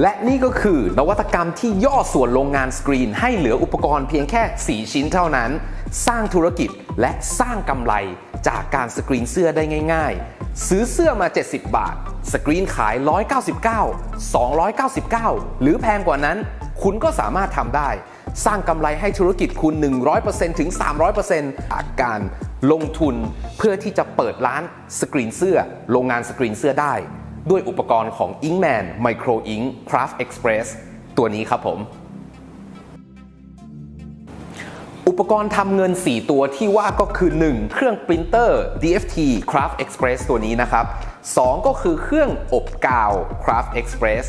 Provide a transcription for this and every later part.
และนี่ก็คือนวัตกรรมที่ย่อส่วนโรงงานสกรีน ให้เหลืออุปกรณ์เพียงแค่ 4 ชิ้นเท่านั้น สร้างธุรกิจและสร้างกำไรจากการสกรีนเสื้อได้ง่าย ๆ ซื้อเสื้อมา 70 บาท สกรีนขาย 199 299 หรือแพงกว่านั้น คุณก็สามารถทำได้ สร้างกำไรให้ธุรกิจคุณ 100%ถึง 300%จากการลงทุนเพื่อที่จะเปิดร้านสกรีนเสื้อ โรงงานสกรีนเสื้อได้ ด้วยอุปกรณ์ของ Inkman Micro Ink Craft Express ตัวนี้ครับผมอุปกรณ์ทำเงิน 4 ตัวที่ว่าก็คือ 1. เครื่องปรินเตอร์ DFT Craft Express ตัวนี้นะครับ 2. ก็คือเครื่องอบกาว Craft Express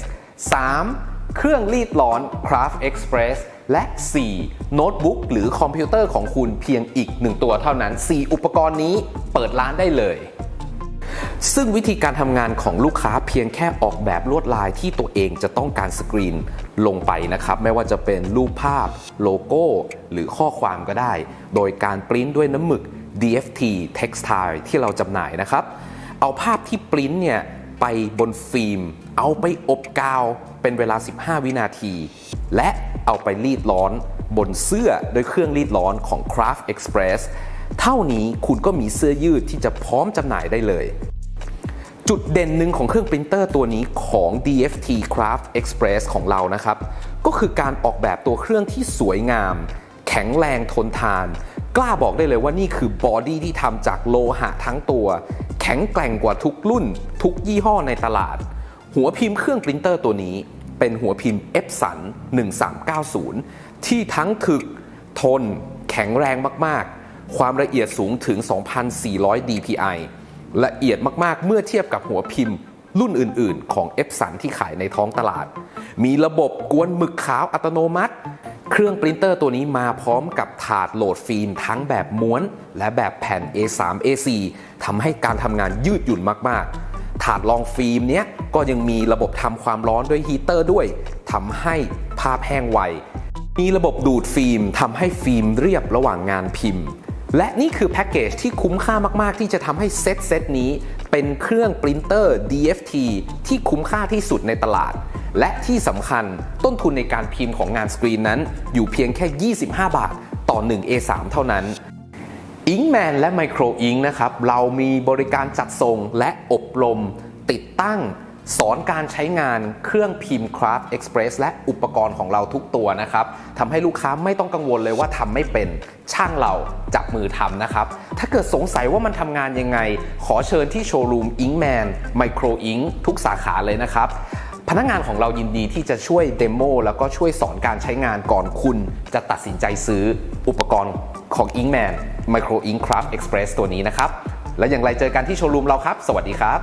3. เครื่องรีดร้อน Craft Express และ 4. โน้ตบุ๊กหรือคอมพิวเตอร์ของคุณเพียงอีก 1 ตัวเท่านั้น 4 อุปกรณ์นี้เปิดร้านได้เลย ซึ่งวิธีการทำงานของลูกค้าเพียงแค่ออกแบบลวดลายที่ตัวเองจะต้องการสกรีนลงไปนะครับ ไม่ว่าจะเป็นรูปภาพ โลโก้ หรือข้อความก็ได้ โดยการปริ้นด้วยน้ำหมึก DFT Textile ที่เราจำหน่ายนะครับ เอาภาพที่ปริ้นเนี่ยไปบนฟิล์ม เอาไปอบกาวเป็นเวลา 15 วินาที และเอาไปรีดร้อนบนเสื้อด้วยเครื่องรีดร้อนของ Craft Express เท่านี้คุณก็มีเสื้อยืดที่จะพร้อมจำหน่ายได้เลย จุดเด่นหนึ่งของเครื่องปรินเตอร์ตัวนี้ของ DFT Craft Express ของเรานะครับ ก็คือการออกแบบตัวเครื่องที่สวยงาม แข็งแรงทนทาน กล้าบอกได้เลยว่านี่คือบอดี้ที่ทำจากโลหะทั้งตัว แข็งแกร่งกว่าทุกรุ่น ทุกยี่ห้อในตลาด หัวพิมพ์เครื่องปรินเตอร์ตัวนี้ เป็นหัวพิมพ์ Epson 1390 ที่ทั้งถึกทน แข็งแรงมากๆ ความละเอียดสูงถึง 2,400 dpi ละเอียดมากๆ เมื่อเทียบกับหัวพิมพ์ รุ่นอื่น ๆ ของ e p s o n ที่ขายในท้องตลาด มีระบบกวนหมึกขาวอัตโนมัติ เครื่องปรินเตอร์ตัวนี้มาพร้อมกับถาดโหลดฟิล์มทั้งแบบม้วน และแบบแผ่น A3 A4 ทำให้การทำงานยืดหยุ่นมากๆถาดรองฟิล์มเนี้ยก็ยังมีระบบทำความร้อนด้วยฮีเตอร์ด้วยทำให้ภาพแห้งไว มีระบบดูดฟิล์มทำให้ฟิล์มเรียบระหว่างงานพิมพ์ และนี่คือแพ็กเกจที่คุ้มค่ามากๆ ที่จะทำให้เซตเซตนี้เป็นเครื่องปรินเตอร์ DFT ที่คุ้มค่าที่สุดในตลาด และที่สำคัญต้นทุนในการพิมพ์ของงานสกรีนนั้น อยู่เพียงแค่ 25 บาทต่อ 1 A3 เท่านั้น Inkman และ Micro Ink นะครับ เรามีบริการจัดส่งและอบรมติดตั้ง สอนการใช้งานเครื่องพิมพ์ Craft Express และอุปกรณ์ของเราทุกตัวนะครับทำให้ลูกค้าไม่ต้องกังวลเลยว่าทำไม่เป็น ช่างเราจับมือทำนะครับ ถ้าเกิดสงสัยว่ามันทำงานยังไง ขอเชิญที่โชว์รูม Inkman Micro Ink ทุกสาขาเลยนะครับ พนักงานของเรายินดีที่จะช่วยเดโมแล้วก็ช่วยสอนการใช้งานก่อนคุณ จะตัดสินใจซื้ออุปกรณ์ของ Inkman Micro Ink Craft Express ตัวนี้นะครับ และอย่างไรเจอกันที่โชว์รูมเราครับ สวัสดีครับ